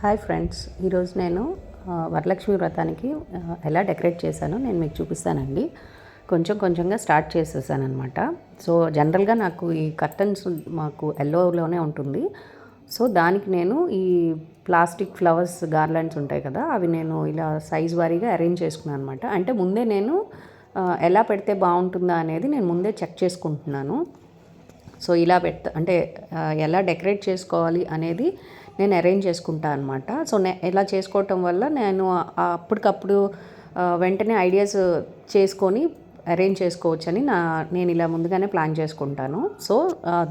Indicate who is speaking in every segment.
Speaker 1: Hi friends. ఈరోజు నేను వరలక్ష్మి వ్రతానికి ఎలా డెకరేట్ చేశానో నేను మీకు చూపిస్తానండి. కొంచెం కొంచెంగా స్టార్ట్ చేసేసాను అనమాట సో జనరల్గా నాకు ఈ కర్టన్స్ మాకు ఎల్లోలోనే ఉంటుంది. సో దానికి నేను ఈ ప్లాస్టిక్ ఫ్లవర్స్ గార్లాండ్స్ ఉంటాయి కదా అవి నేను ఇలా సైజ్ వారీగా అరేంజ్ చేసుకున్నాను అనమాట అంటే ముందే నేను ఎలా పెడితే బాగుంటుందా అనేది నేను ముందే చెక్ చేసుకుంటున్నాను. సో ఇలా పెడతా అంటే ఎలా డెకరేట్ చేసుకోవాలి అనేది నేను అరేంజ్ చేసుకుంటా అనమాట సో నే ఇలా చేసుకోవటం వల్ల నేను అప్పటికప్పుడు వెంటనే ఐడియాస్ చేసుకొని అరేంజ్ చేసుకోవచ్చని నా నేను ఇలా ముందుగానే ప్లాన్ చేసుకుంటాను. సో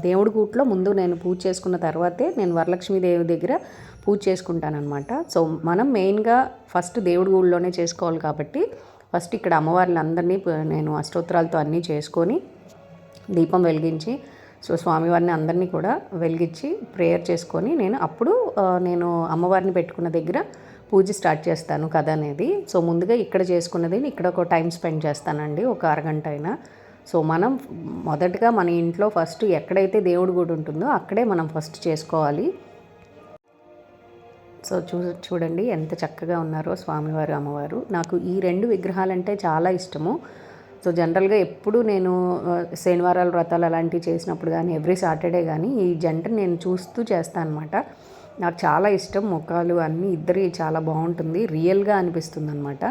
Speaker 1: దేవుడి గూట్లో ముందు నేను పూజ చేసుకున్న తర్వాతే నేను వరలక్ష్మి దేవి దగ్గర పూజ చేసుకుంటానమాట సో మనం మెయిన్గా ఫస్ట్ దేవుడి గుడిలోనే చేసుకోవాలి కాబట్టి ఫస్ట్ ఇక్కడ అమ్మవార్లందరినీ నేను అష్టోత్తరాలతో అన్నీ చేసుకొని దీపం వెలిగించి సో స్వామివారిని అందరినీ కూడా వెలిగించి ప్రేయర్ చేసుకొని నేను అప్పుడు నేను అమ్మవారిని పెట్టుకున్న దగ్గర పూజ స్టార్ట్ చేస్తాను కథ అనేది. సో ముందుగా ఇక్కడ చేసుకున్నది ఇక్కడ ఒక టైం స్పెండ్ చేస్తానండి ఒక అరగంట అయినా. సో మనం మొదటగా మన ఇంట్లో ఫస్ట్ ఎక్కడైతే దేవుడి గుడి ఉంటుందో అక్కడే మనం ఫస్ట్ చేసుకోవాలి. సో చూ చూడండి ఎంత చక్కగా ఉన్నారో స్వామివారు అమ్మవారు. నాకు ఈ రెండు విగ్రహాలంటే చాలా ఇష్టము. సో జనరల్గా ఎప్పుడు నేను శనివారాలు వ్రతాలు అలాంటివి చేసినప్పుడు కానీ ఎవ్రీ సాటర్డే కానీ ఈ జంటను నేను చూస్తూ చేస్తాను అనమాట నాకు చాలా ఇష్టం ముఖాలు అన్నీ ఇద్దరి చాలా బాగుంటుంది రియల్గా అనిపిస్తుంది అనమాట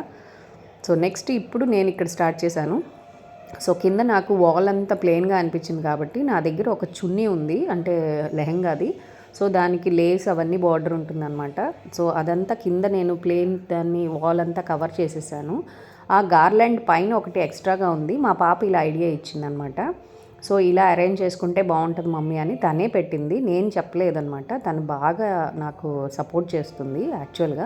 Speaker 1: సో నెక్స్ట్ ఇప్పుడు నేను ఇక్కడ స్టార్ట్ చేశాను. సో కింద నాకు వాల్ అంతా ప్లెయిన్గా అనిపించింది కాబట్టి నా దగ్గర ఒక చున్నీ ఉంది అంటే లెహంగాది. సో దానికి లేస్ అవన్నీ బార్డర్ ఉంటుందన్నమాట. సో అదంతా కింద నేను ప్లెయిన్ దాన్ని వాల్ అంతా కవర్ చేసేసాను. ఆ గార్లాండ్ పైన ఒకటి ఎక్స్ట్రాగా ఉంది. మా పాప ఇలా ఐడియా ఇచ్చిందనమాట. సో ఇలా అరేంజ్ చేసుకుంటే బాగుంటుంది మమ్మీ అని తనే పెట్టింది. నేను చెప్పలేదనమాట. తను బాగా నాకు సపోర్ట్ చేస్తుంది యాక్చువల్గా.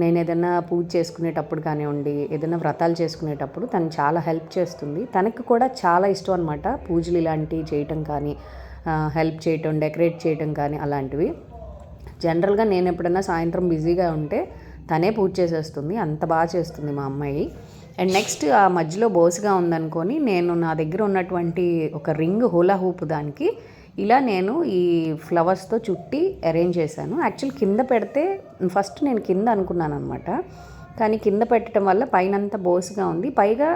Speaker 1: నేను ఏదైనా పూజ చేసుకునేటప్పుడు కానివ్వండి ఏదైనా వ్రతాలు చేసుకునేటప్పుడు తను చాలా హెల్ప్ చేస్తుంది. తనకు కూడా చాలా ఇష్టం అనమాట పూజలు ఇలాంటివి చేయటం కానీ హెల్ప్ చేయటం డెకరేట్ చేయటం కానీ అలాంటివి. జనరల్గా నేను ఎప్పుడైనా సాయంత్రం బిజీగా ఉంటే తనే పూజ చేసేస్తుంది. అంత బాగా చేస్తుంది మా అమ్మాయి. అండ్ నెక్స్ట్ ఆ మధ్యలో బోసుగా ఉందనుకొని నేను నా దగ్గర ఉన్నటువంటి ఒక రింగ్ హోలా హూప్ దానికి ఇలా నేను ఈ ఫ్లవర్స్తో చుట్టి అరేంజ్ చేశాను. యాక్చువల్ కింద పెడితే ఫస్ట్ నేను కింద అనుకున్నాను అనమాట కానీ కింద పెట్టడం వల్ల పైన అంతా బోసుగా ఉంది. పైగా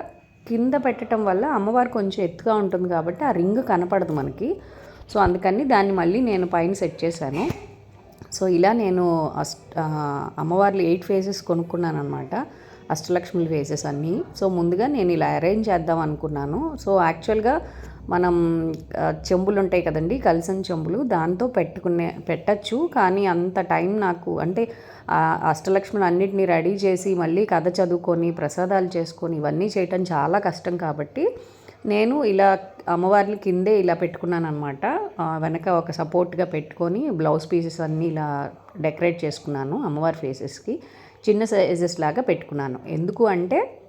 Speaker 1: కింద పెట్టడం వల్ల అమ్మవారు కొంచెం ఎత్తుగా ఉంటుంది కాబట్టి ఆ రింగ్ కనపడదు మనకి. సో అందుకని దాన్ని మళ్ళీ నేను పైన సెట్ చేశాను. సో ఇలా నేను అమ్మవార్లు ఎయిట్ ఫేసెస్ కొనుక్కున్నాను అనమాట అష్టలక్ష్మి ఫేసెస్ అన్నీ. సో ముందుగా నేను ఇలా అరేంజ్ చేద్దాం అనుకున్నాను. సో యాక్చువల్గా మనం చెంబులు ఉంటాయి కదండి కలిసిన చెంబులు దాంతో పెట్టుకునే పెట్టచ్చు. కానీ అంత టైం నాకు అంటే ఆ అన్నిటినీ రెడీ చేసి మళ్ళీ కథ చదువుకొని ప్రసాదాలు చేసుకొని ఇవన్నీ చేయటం చాలా కష్టం కాబట్టి నేను ఇలా అమ్మవార్లు కిందే ఇలా పెట్టుకున్నాను అనమాట వెనక ఒక సపోర్ట్గా పెట్టుకొని బ్లౌజ్ పీసెస్ అన్నీ ఇలా డెకరేట్ చేసుకున్నాను అమ్మవారి ఫేసెస్కి చిన్న సైజెస్ లాగా పెట్టుకున్నాను. ఎందుకు అంటే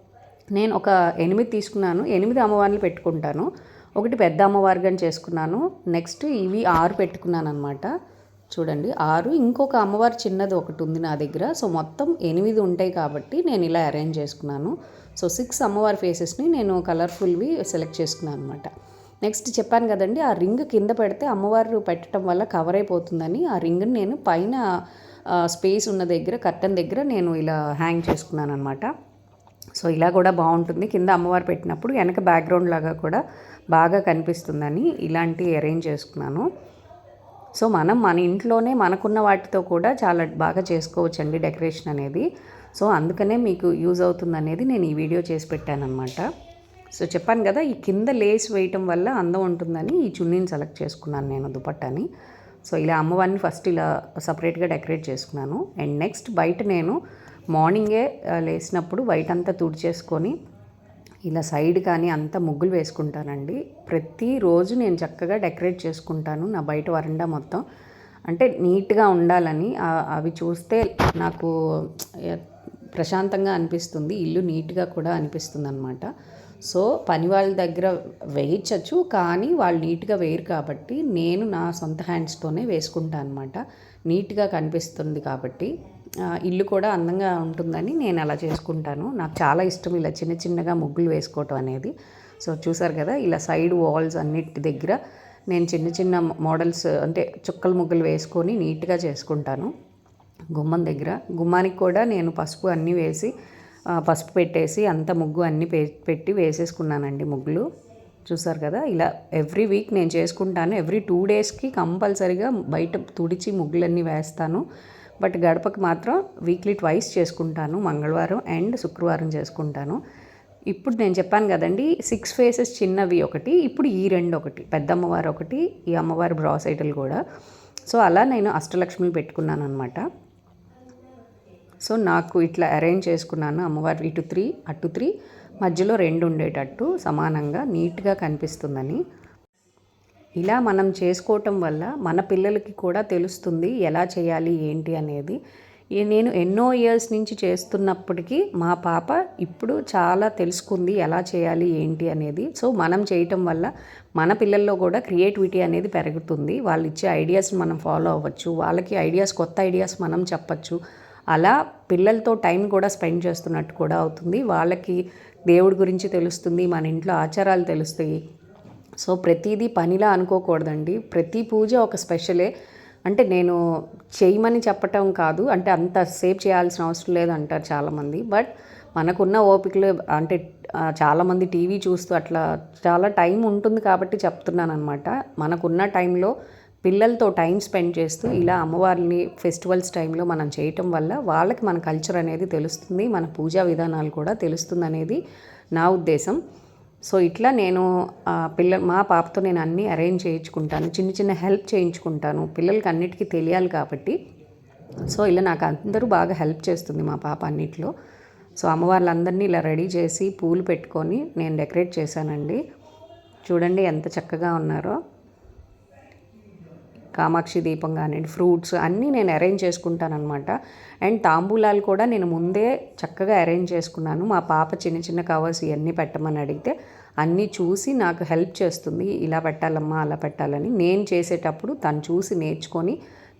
Speaker 1: నేను ఒక ఎనిమిది తీసుకున్నాను. ఎనిమిది అమ్మవార్లు పెట్టుకుంటాను. ఒకటి పెద్ద అమ్మవారిగా చేసుకున్నాను. నెక్స్ట్ ఇవి ఆరు పెట్టుకున్నాను అనమాట చూడండి ఆరు. ఇంకొక అమ్మవారు చిన్నది ఒకటి ఉంది నా దగ్గర. సో మొత్తం ఎనిమిది ఉంటాయి కాబట్టి నేను ఇలా అరేంజ్ చేసుకున్నాను. సో సిక్స్ అమ్మవారి ఫేసెస్ని నేను కలర్ఫుల్వి సెలెక్ట్ చేసుకున్నాను అనమాట నెక్స్ట్ చెప్పాను కదండి ఆ రింగ్ కింద పెడితే అమ్మవారు పెట్టడం వల్ల కవర్ అయిపోతుందని ఆ రింగ్ని నేను పైన స్పేస్ ఉన్న దగ్గర కర్టన్ దగ్గర నేను ఇలా హ్యాంగ్ చేసుకున్నాను అనమాట సో ఇలా కూడా బాగుంటుంది. కింద అమ్మవారు పెట్టినప్పుడు వెనక బ్యాక్గ్రౌండ్ లాగా కూడా బాగా కనిపిస్తుందని ఇలాంటి అరేంజ్ చేసుకున్నాను. సో మనం మన ఇంట్లోనే మనకున్న వాటితో కూడా చాలా బాగా చేసుకోవచ్చు అండి డెకరేషన్ అనేది. సో అందుకనే మీకు యూజ్ అవుతుంది అనేది నేను ఈ వీడియో చేసి పెట్టాను అనమాట సో చెప్పాను కదా ఈ కింద లేస్ వేయటం వల్ల అందం ఉంటుందని ఈ చున్నీని సెలెక్ట్ చేసుకున్నాను నేను దుపట్టాని. సో ఇలా అమ్మవారిని ఫస్ట్ ఇలా సపరేట్గా డెకరేట్ చేసుకున్నాను. అండ్ నెక్స్ట్ బయట నేను మార్నింగే లేచినప్పుడు బయట అంతా తుడిచేసుకొని ఇలా సైడ్ కానీ అంతా ముగ్గులు వేసుకుంటానండి. ప్రతిరోజు నేను చక్కగా డెకరేట్ చేసుకుంటాను నా బయట వరండా మొత్తం. అంటే నీట్గా ఉండాలని అవి చూస్తే నాకు ప్రశాంతంగా అనిపిస్తుంది ఇల్లు నీట్గా కూడా అనిపిస్తుంది అనమాట సో పని వాళ్ళ దగ్గర వేయించచ్చు కానీ వాళ్ళు నీట్గా వేయరు కాబట్టి నేను నా సొంత హ్యాండ్స్తోనే వేసుకుంటాను అనమాట నీట్గా కనిపిస్తుంది కాబట్టి ఇల్లు కూడా అందంగా ఉంటుందని నేను అలా చేసుకుంటాను. నాకు చాలా ఇష్టం ఇలా చిన్న చిన్నగా ముగ్గులు వేసుకోవటం అనేది. సో చూసారు కదా ఇలా సైడ్ వాల్స్ అన్నిటి దగ్గర నేను చిన్న చిన్న మోడల్స్ అంటే చుక్కల ముగ్గులు వేసుకొని నీట్గా చేసుకుంటాను. గుమ్మం దగ్గర. గుమ్మానికి కూడా నేను పసుపు అన్నీ వేసి పసుపు పెట్టేసి అంత ముగ్గు అన్నీ పె- పెట్టి వేసేసుకున్నానండి ముగ్గులు. చూసారు కదా ఇలా ఎవ్రీ వీక్ నేను చేసుకుంటాను. ఎవ్రీ టూ డేస్కి కంపల్సరీగా బయట తుడిచి ముగ్గులన్నీ వేస్తాను. బట్ గడపకి మాత్రం వీక్లీ ట్వైస్ చేసుకుంటాను మంగళవారం అండ్ శుక్రవారం చేసుకుంటాను. ఇప్పుడు నేను చెప్పాను కదండి సిక్స్ ఫేసెస్ చిన్నవి ఒకటి ఇప్పుడు ఈ రెండు ఒకటి పెద్ద అమ్మవారు ఒకటి ఈ అమ్మవారి బ్రాసైటల్ కూడా. సో అలా నేను అష్టలక్ష్మిని పెట్టుకున్నాను అనమాట సో నాకు ఇట్లా అరేంజ్ చేసుకున్నాను అమ్మవారు ఇటు త్రీ అటు త్రీ మధ్యలో రెండు ఉండేటట్టు సమానంగా నీట్గా కనిపిస్తుందని. ఇలా మనం చేసుకోవటం వల్ల మన పిల్లలకి కూడా తెలుస్తుంది ఎలా చేయాలి ఏంటి అనేది. నేను ఎన్నో ఇయర్స్ నుంచి చేస్తున్నప్పటికీ మా పాప ఇప్పుడు చాలా తెలుసుకుంది ఎలా చేయాలి ఏంటి అనేది. సో మనం చేయటం వల్ల మన పిల్లల్లో కూడా క్రియేటివిటీ అనేది పెరుగుతుంది. వాళ్ళు ఇచ్చే ఐడియాస్ని మనం ఫాలో అవ్వచ్చు. వాళ్ళకి ఐడియాస్ కొత్త ఐడియాస్ మనం చెప్పచ్చు. అలా పిల్లలతో టైం కూడా స్పెండ్ చేస్తున్నట్టు కూడా అవుతుంది. వాళ్ళకి దేవుడి గురించి తెలుస్తుంది మన ఇంట్లో ఆచారాలు తెలుస్తాయి. సో ప్రతిదీ పనిలా అనుకోకూడదండి. ప్రతి పూజ ఒక స్పెషలే. అంటే నేను చేయమని చెప్పటం కాదు. అంటే అంత సేవ్ చేయాల్సిన అవసరం లేదు అంటారు చాలామంది. బట్ మనకున్న ఓపికలు అంటే చాలామంది టీవీ చూస్తూ అట్లా చాలా టైం ఉంటుంది కాబట్టి చెప్తున్నాను అనమాట మనకున్న టైంలో పిల్లలతో టైం స్పెండ్ చేస్తూ ఇలా అమ్మవారిని ఫెస్టివల్స్ టైంలో మనం చేయటం వల్ల వాళ్ళకి మన కల్చర్ అనేది తెలుస్తుంది మన పూజా విధానాలు కూడా తెలుస్తుంది అనేది నా ఉద్దేశం. సో ఇట్లా నేను పిల్ల మా పాపతో నేను అన్నీ అరేంజ్ చేయించుకుంటాను చిన్న చిన్న హెల్ప్ చేయించుకుంటాను పిల్లలకి అన్నిటికీ తెలియాలి కాబట్టి. సో ఇలా నాకు అందరూ బాగా హెల్ప్ చేస్తుంది మా పాప అన్నిట్లో. సో అమ్మవార్లందరినీ ఇలా రెడీ చేసి పూలు పెట్టుకొని నేను డెకరేట్ చేశానండి. చూడండి ఎంత చక్కగా ఉన్నారో. కామాక్షి దీపం కానివ్వండి ఫ్రూట్స్ అన్నీ నేను అరేంజ్ చేసుకుంటానమాట అండ్ తాంబూలాలు కూడా నేను ముందే చక్కగా అరేంజ్ చేసుకున్నాను. మా పాప చిన్న చిన్న కవర్స్ ఇవన్నీ పెట్టమని అడిగితే అన్నీ చూసి నాకు హెల్ప్ చేస్తుంది. ఇలా పెట్టాలమ్మా అలా పెట్టాలని నేను చేసేటప్పుడు తను చూసి నేర్చుకొని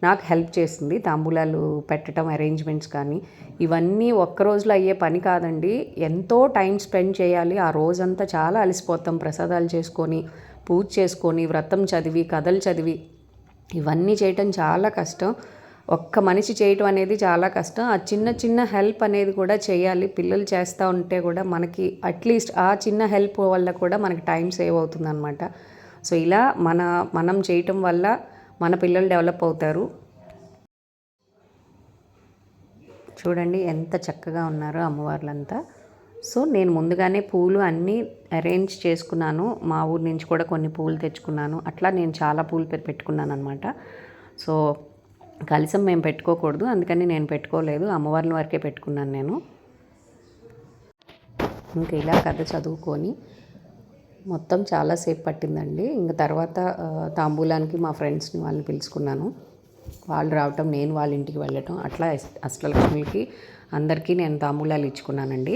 Speaker 1: నాకు హెల్ప్ చేస్తుంది. తాంబూలాలు పెట్టడం అరేంజ్మెంట్స్ కానీ ఇవన్నీ ఒక్క రోజులో అయ్యే పని కాదండి. ఎంతో టైం స్పెండ్ చేయాలి. ఆ రోజంతా చాలా అలసిపోతాం. ప్రసాదాలు చేసుకొని పూజ చేసుకొని వ్రతం చదివి కథలు చదివి ఇవన్నీ చేయటం చాలా కష్టం. ఒక్క మనిషి చేయటం అనేది చాలా కష్టం. ఆ చిన్న చిన్న హెల్ప్ అనేది కూడా చేయాలి. పిల్లలు చేస్తూ ఉంటే కూడా మనకి అట్లీస్ట్ ఆ చిన్న హెల్ప్ వల్ల కూడా మనకి టైం సేవ్ అవుతుంది అనమాట సో ఇలా మన మనం చేయటం వల్ల మన పిల్లలు డెవలప్ అవుతారు. చూడండి ఎంత చక్కగా ఉన్నారో అమ్మవార్లంతా. సో నేను ముందుగానే పూలు అన్నీ అరేంజ్ చేసుకున్నాను. మా ఊరి నుంచి కూడా కొన్ని పూలు తెచ్చుకున్నాను. అట్లా నేను చాలా పూలు పెట్టుకున్నాను అనమాట సో కలిసం మేము పెట్టుకోకూడదు. అందుకని నేను పెట్టుకోలేదు. అమ్మవారిని వరకే పెట్టుకున్నాను నేను. ఇంకా ఇలా కథ చదువుకొని మొత్తం చాలాసేపు పట్టిందండి. ఇంకా తర్వాత తాంబూలానికి మా ఫ్రెండ్స్ని వాళ్ళని పిలుచుకున్నాను. వాళ్ళు రావటం నేను వాళ్ళ ఇంటికి వెళ్ళటం అట్లా అష్టలక్ష్మికి అందరికీ నేను తాంబూలాలు ఇచ్చుకున్నానండి.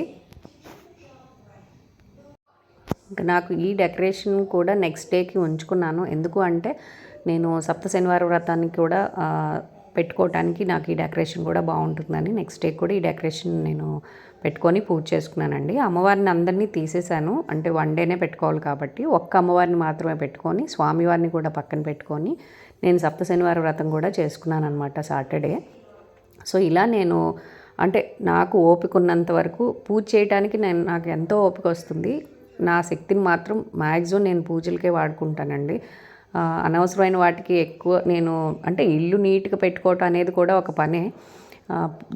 Speaker 1: నాకు ఈ డెకరేషన్ కూడా నెక్స్ట్ డేకి ఉంచుకున్నాను. ఎందుకు అంటే నేను సప్త శనివారం వ్రతానికి కూడా పెట్టుకోవటానికి నాకు ఈ డెకరేషన్ కూడా బాగుంటుందని నెక్స్ట్ డే కూడా ఈ డెకరేషన్ నేను పెట్టుకొని పూజ చేసుకున్నానండి. అమ్మవారిని అందరినీ తీసేశాను. అంటే వన్ డేనే పెట్టుకోవాలి కాబట్టి ఒక్క అమ్మవారిని మాత్రమే పెట్టుకొని స్వామివారిని కూడా పక్కన పెట్టుకొని నేను సప్త శనివారం వ్రతం కూడా చేసుకున్నాను అనమాట సాటర్డే. సో ఇలా నేను అంటే నాకు ఓపిక ఉన్నంత వరకు పూజ చేయడానికి నేను నాకు ఎంతో ఓపిక వస్తుంది. నా శక్తిని మాత్రం మ్యాక్సిమం నేను పూజలకే వాడుకుంటానండి. అనవసరమైన వాటికి ఎక్కువ నేను అంటే ఇల్లు నీట్గా పెట్టుకోవటం అనేది కూడా ఒక పనే.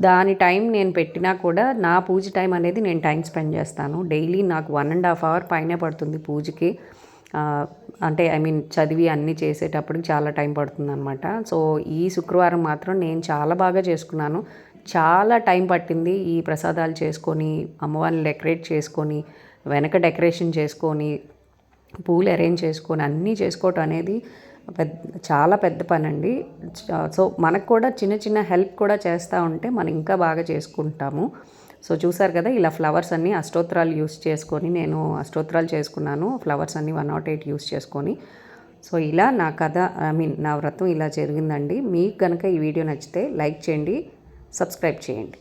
Speaker 1: దాని టైం నేను పెట్టినా కూడా నా పూజ టైం అనేది నేను టైం స్పెండ్ చేస్తాను. డైలీ నాకు వన్ అండ్ హాఫ్ అవర్ పైనే పడుతుంది పూజకి. అంటే ఐ మీన్ చదివి అన్నీ చేసేటప్పుడు చాలా టైం పడుతుంది అనమాట సో ఈ శుక్రవారం మాత్రం నేను చాలా బాగా చేసుకున్నాను. చాలా టైం పట్టింది ఈ ప్రసాదాలు చేసుకొని అమ్మవారిని డెకరేట్ చేసుకొని వెనక డెకరేషన్ చేసుకొని పూలు అరేంజ్ చేసుకొని అన్నీ చేసుకోవటం అనేది పెద్ద చాలా పెద్ద పని అండి సో మనకు కూడా చిన్న చిన్న హెల్ప్ కూడా చేస్తూ ఉంటే మనం ఇంకా బాగా చేసుకుంటాము. సో చూసారు కదా ఇలా ఫ్లవర్స్ అన్నీ అష్టోత్తరాలు యూస్ చేసుకొని నేను అష్టోత్తరాలు చేసుకున్నాను. ఫ్లవర్స్ అన్నీ వన్ నాట్ ఎయిట్ యూస్ చేసుకొని. సో ఇలా నా కథ ఐ మీన్ నా వ్రతం ఇలా జరిగిందండి. మీకు కనుక ఈ వీడియో నచ్చితే లైక్ చేయండి సబ్స్క్రైబ్ చేయండి.